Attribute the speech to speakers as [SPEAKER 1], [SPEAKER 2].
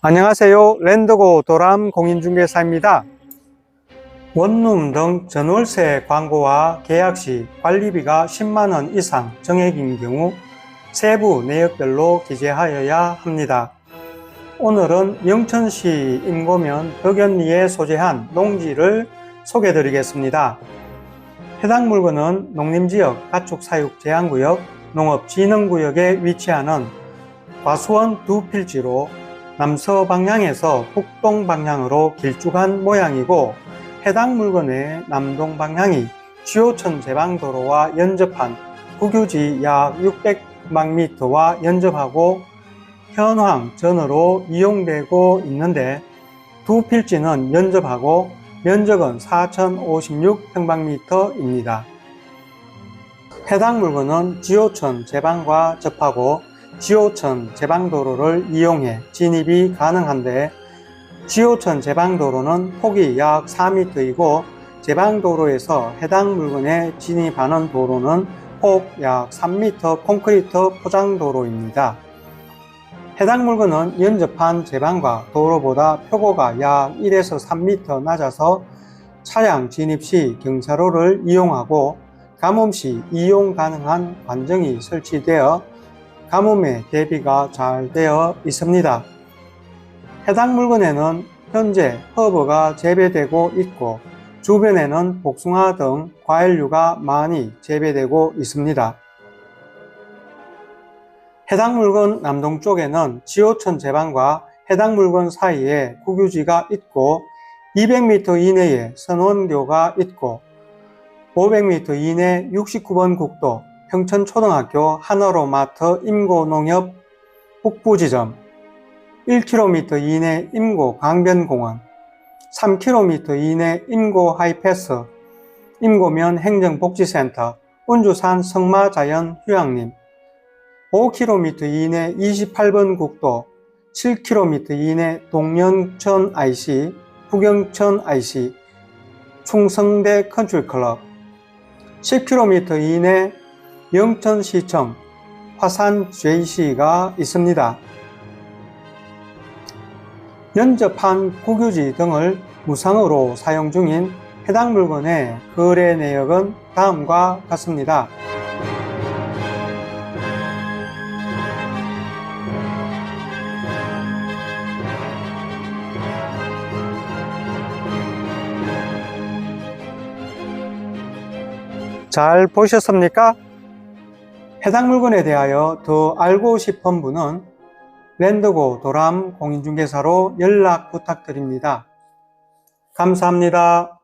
[SPEAKER 1] 안녕하세요. 랜드고 도람 공인중개사입니다. 원룸 등 전월세 광고와 계약 시 관리비가 10만원 이상 정액인 경우 세부 내역별로 기재하여야 합니다. 오늘은 영천시 임고면 덕연리에 소재한 농지를 소개해 드리겠습니다. 해당 물건은 농림지역 가축사육 제한구역 농업진흥구역에 위치하는 과수원 두 필지로 남서 방향에서 북동 방향으로 길쭉한 모양이고 해당 물건의 남동 방향이 지호천 제방도로와 연접한 국유지 약 600망미터와 연접하고 현황 전으로 이용되고 있는데 두 필지는 연접하고 면적은 4,056평방미터입니다. 해당 물건은 지호천 제방과 접하고 지호천 제방도로를 이용해 진입이 가능한데 지호천 제방도로는 폭이 약 4m이고 제방도로에서 해당 물건에 진입하는 도로는 폭 약 3m 콘크리트 포장도로입니다. 해당 물건은 연접한 제방과 도로보다 표고가 약 1에서 3m 낮아서 차량 진입 시 경사로를 이용하고 가뭄 시 이용 가능한 관정이 설치되어 가뭄에 대비가 잘 되어 있습니다. 해당 물건에는 현재 허브가 재배되고 있고 주변에는 복숭아 등 과일류가 많이 재배되고 있습니다. 해당 물건 남동쪽에는 지호천 제방과 해당 물건 사이에 국유지가 있고 200m 이내에 선원교가 있고 500m 이내 69번 국도 평천초등학교 하나로마트 임고농협 북부지점 1km 이내 임고 강변공원 3km 이내 임고 하이패스 임고면 행정복지센터 운주산 성마자연휴양림 5km 이내 28번 국도 7km 이내 동영천 IC, 부경천 IC, 충성대 컨트리클럽 10km 이내 영천시청 화산 JC가 있습니다. 연접한 국유지 등을 무상으로 사용 중인 해당 물건의 거래 내역은 다음과 같습니다. 잘 보셨습니까? 해당 물건에 대하여 더 알고 싶은 분은 랜드고 도람 공인중개사로 연락 부탁드립니다. 감사합니다.